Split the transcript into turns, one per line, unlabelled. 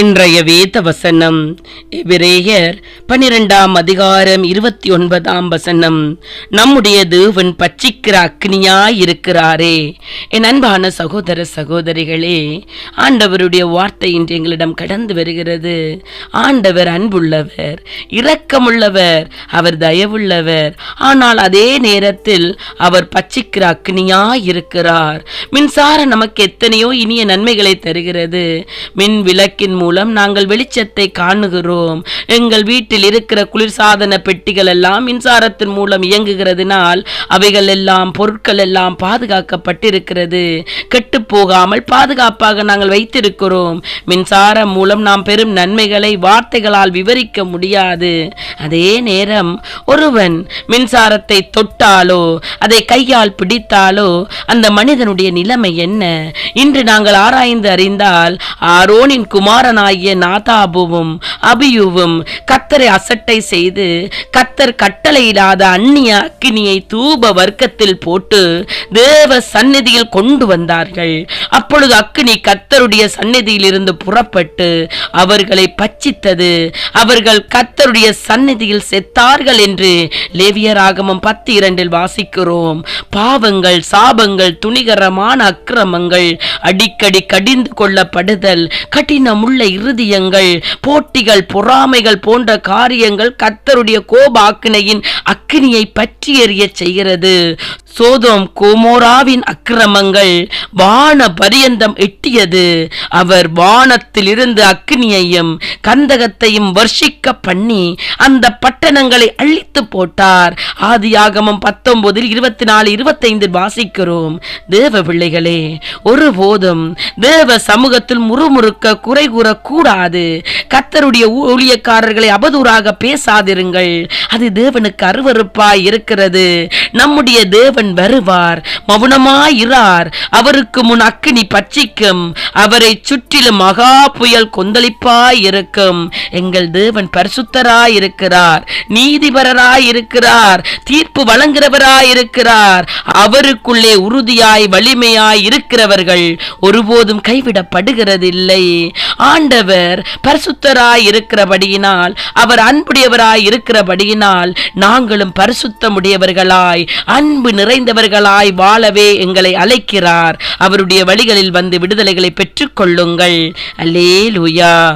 இன்றைய வேத வசனம் எபிரேயர் பனிரெண்டாம் அதிகாரம் இருபத்தி ஒன்பதாம் வசனம். நம்முடைய தேவன் பச்சிக்கிற அக்னியாய் இருக்கிறாரே என் அன்பான சகோதர சகோதரிகளே ஆண்டவருடைய வார்த்தை இன்று எங்களிடம் கடந்து வருகிறது. ஆண்டவர் அன்புள்ளவர் இரக்கமுள்ளவர் அவர் தயவுள்ளவர். ஆனால் அதே நேரத்தில் அவர் பச்சிக்கிற அக்னியாய் இருக்கிறார் மின்சாரம் நமக்கு எத்தனையோ இனிய நன்மைகளை தருகிறது. மின் விளக்கின் மூலம் நாங்கள் வெளிச்சத்தை காணுகிறோம். எங்கள் வீட்டில் இருக்கிற குளிர்சாதன பெட்டிகள் எல்லாம் மின்சாரத்தின் மூலம் இயங்குகிறதுனால் அவைகள் எல்லாம் பொருட்கள் எல்லாம் பாதுகாக்கப்பட்டிருக்கிறது. கெட்டு போகாமல் பாதுகாப்பாக நாங்கள் வைத்திருக்கிறோம். மின்சாரம் மூலம் நாம் பெரும் நன்மைகளை வார்த்தைகளால் விவரிக்க முடியாது. அதே நேரம் ஒருவன் மின்சாரத்தை தொட்டாலோ அதை கையால் பிடித்தாலோ அந்த மனிதனுடைய நிலைமை என்ன? இன்று நாங்கள் ஆராய்ந்து அறிந்தால் ஆரோனின் குமார குமாரனாகிய நாதாபுவும் அபியுவும் கத்தரை அசட்டை செய்து கத்தர் கட்டளையிடாத அந்நிய அக்கினியை தூப வர்க்கத்தில் போட்டு தேவ சந்நிதியில் கொண்டு வந்தார்கள். அப்பொழுது அக்கினி கத்தருடைய சந்நிதியில் இருந்து புறப்பட்டு அவர்களை பச்சித்தது. அவர்கள் கத்தருடைய சந்நிதியில் செத்தார்கள் என்று லேவியராகமம் பத்து இரண்டில் வாசிக்கிறோம். பாவங்கள் சாபங்கள் துணிகரமான அக்கிரமங்கள் அடிக்கடி கடிந்து கொள்ளப்படுதல் கடினமுள்ள இருதயங்கள் போட்டிகள் பொறாமைகள் போன்ற காரியங்கள் கத்தருடைய கோபாக்கினையின் அக்கினியை பற்றி எறிய செய்கிறது. சோதோம் கோமோராவின் அக்கிரமங்கள் வான பரியந்தம் எட்டியது. அவர் வானத்திலிருந்து அக்னியையும் கந்தகத்தையும் வர்ஷிக்க பண்ணி அந்த பட்டணங்களை அழித்து போட்டார். ஆதியாகமம் பத்தொன்பதில் இருபத்தி நாலு இருபத்தைந்தில் வாசிக்கிறோம். தேவ பிள்ளைகளே ஒருபோதும் தேவ சமூகத்தில் முறுமுறுக்க குறை கூறக்கூடாது. கத்தருடைய ஊழியக்காரர்களை அவதூறாக பேசாதிருங்கள். அது தேவனுக்கு அருவருப்பாய் இருக்கிறது. நம்முடைய தேவன் வருவார். மௌனமாயிரார் அவருக்கு முன் அக்கினி பட்சிக்கும். அவரை சுற்றிலும் மகா புயல் கொந்தளிப்பாய் இருக்கும் எங்கள் தேவன் பரிசுத்தராய் இருக்கிறார் நீதிபரராய் இருக்கிறார் தீர்ப்பு வழங்குகிறவராயிருக்கிறார். அவருக்குள்ளே உறுதியாய் வலிமையாய் இருக்கிறவர்கள் ஒருபோதும் கைவிடப்படுகிறதில்லை. ஆண்டவர் பரிசுத்தராய் இருக்கிறபடியினால் அவர் அன்புடையவராய் இருக்கிறபடியினால் நாங்களும் பரிசுத்தமுடையவர்களாய் அன்பு நிறைந்தவர்களாய் வாழவே எங்களை அழைக்கிறார். அவருடைய வழிகளில் வந்து விடுதலைகளை பெற்றுக்கொள்ளுங்கள். அல்லேலூயா.